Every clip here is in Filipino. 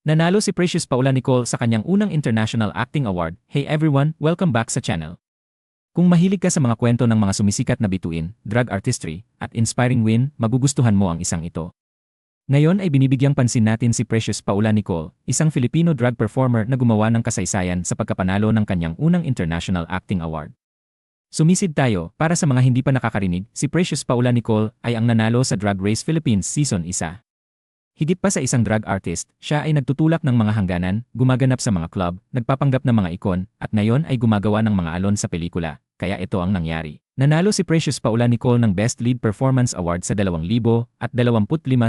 Nanalo si Precious Paula Nicole sa kanyang unang International Acting Award. Hey everyone, welcome back sa channel. Kung mahilig ka sa mga kwento ng mga sumisikat na bituin, drug artistry, at inspiring win, magugustuhan mo ang isang ito. Ngayon ay binibigyang pansin natin si Precious Paula Nicole, isang Filipino drug performer na gumawa ng kasaysayan sa pagkapanalo ng kanyang unang International Acting Award. Sumisid tayo, para sa mga hindi pa nakakarinig, si Precious Paula Nicole ay ang nanalo sa Drag Race Philippines Season 1. Higit pa sa isang drug artist, siya ay nagtutulak ng mga hangganan, gumaganap sa mga club, nagpapanggap ng mga ikon, at ngayon ay gumagawa ng mga alon sa pelikula, kaya ito ang nangyari. Nanalo si Precious Paula Nicole ng Best Lead Performance Award sa 2025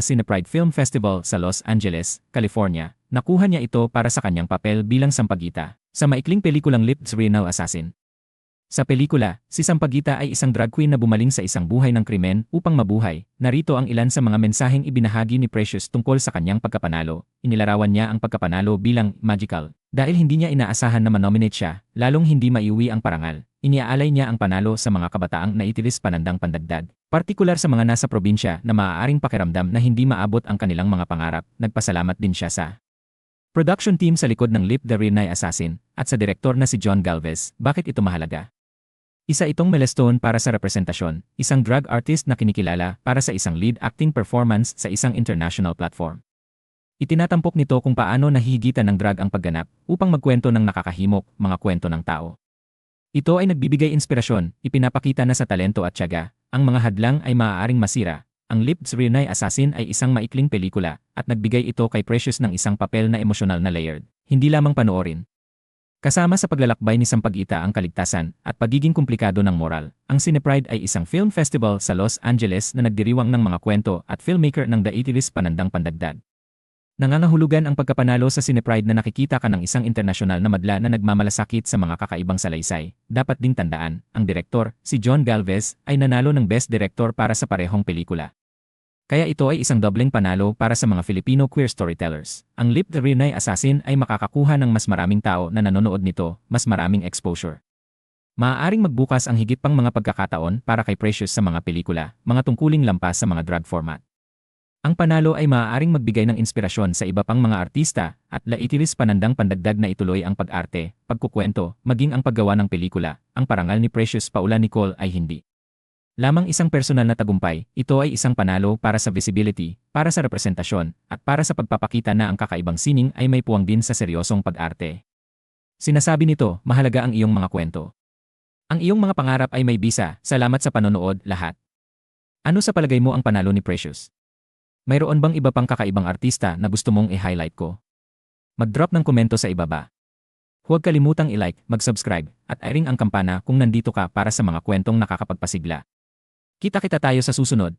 Cinepride Film Festival sa Los Angeles, California. Nakuha niya ito para sa kanyang papel bilang sampagita sa maikling pelikulang Lips Renal Assassin. Sa pelikula, si Sampagita ay isang drag queen na bumaling sa isang buhay ng krimen upang mabuhay. Narito ang ilan sa mga mensaheng ibinahagi ni Precious tungkol sa kanyang pagkapanalo. Inilarawan niya ang pagkapanalo bilang magical. Dahil hindi niya inaasahan na manominate siya, lalong hindi maiuwi ang parangal. Iniaalay niya ang panalo sa mga kabataang naitilis panandang pandagdag. Partikular sa mga nasa probinsya na maaaring pakiramdam na hindi maabot ang kanilang mga pangarap, nagpasalamat din siya sa production team sa likod ng Lip the Renai Assassin at sa direktor na si John Galvez. Bakit ito mahalaga? Isa itong milestone para sa representasyon, isang drug artist na kinikilala para sa isang lead acting performance sa isang international platform. Itinatampok nito kung paano nahihigitan ng drug ang pagganap upang magkwento ng nakakahimok, mga kwento ng tao. Ito ay nagbibigay inspirasyon, ipinapakita na sa talento at tiyaga, ang mga hadlang ay maaaring masira. Ang Lips Renai Assassin ay isang maikling pelikula at nagbigay ito kay Precious ng isang papel na emosyonal na layered. Hindi lamang panoorin, Kasama sa paglalakbay ni Sampaguita ang kaligtasan at pagiging komplikado ng moral, ang Cinepride ay isang film festival sa Los Angeles na nagdiriwang ng mga kwento at filmmaker ng 80 Panandang Pandagdag. Nangangahulugan ang pagkapanalo sa Cinepride na nakikita ka ng isang internasyonal na madla na nagmamalasakit sa mga kakaibang salaysay. Dapat ding tandaan, ang direktor, si John Galvez, ay nanalo ng Best Director para sa parehong pelikula. Kaya ito ay isang dobleng panalo para sa mga Filipino queer storytellers. Ang Lip the Renai Assassin ay makakakuha ng mas maraming tao na nanonood nito, mas maraming exposure. Maaaring magbukas ang higit pang mga pagkakataon para kay Precious sa mga pelikula, mga tungkuling lampas sa mga drug format. Ang panalo ay maaaring magbigay ng inspirasyon sa iba pang mga artista at laitilis panandang pandagdag na ituloy ang pag-arte, pagkukwento, maging ang paggawa ng pelikula. Ang parangal ni Precious Paula Nicole ay hindi. Lamang isang personal na tagumpay, ito ay isang panalo para sa visibility, para sa representasyon, at para sa pagpapakita na ang kakaibang sining ay may puwang din sa seryosong pag-arte. Sinasabi nito, mahalaga ang iyong mga kwento. Ang iyong mga pangarap ay may bisa, salamat sa panonood, lahat. Ano sa palagay mo ang panalo ni Precious? Mayroon bang iba pang kakaibang artista na gusto mong i-highlight ko? Mag-drop ng komento sa ibaba. Huwag kalimutang i-like, mag-subscribe, at i-ring ang kampana kung nandito ka para sa mga kwentong nakakapagpasigla. Kita-kita tayo sa susunod.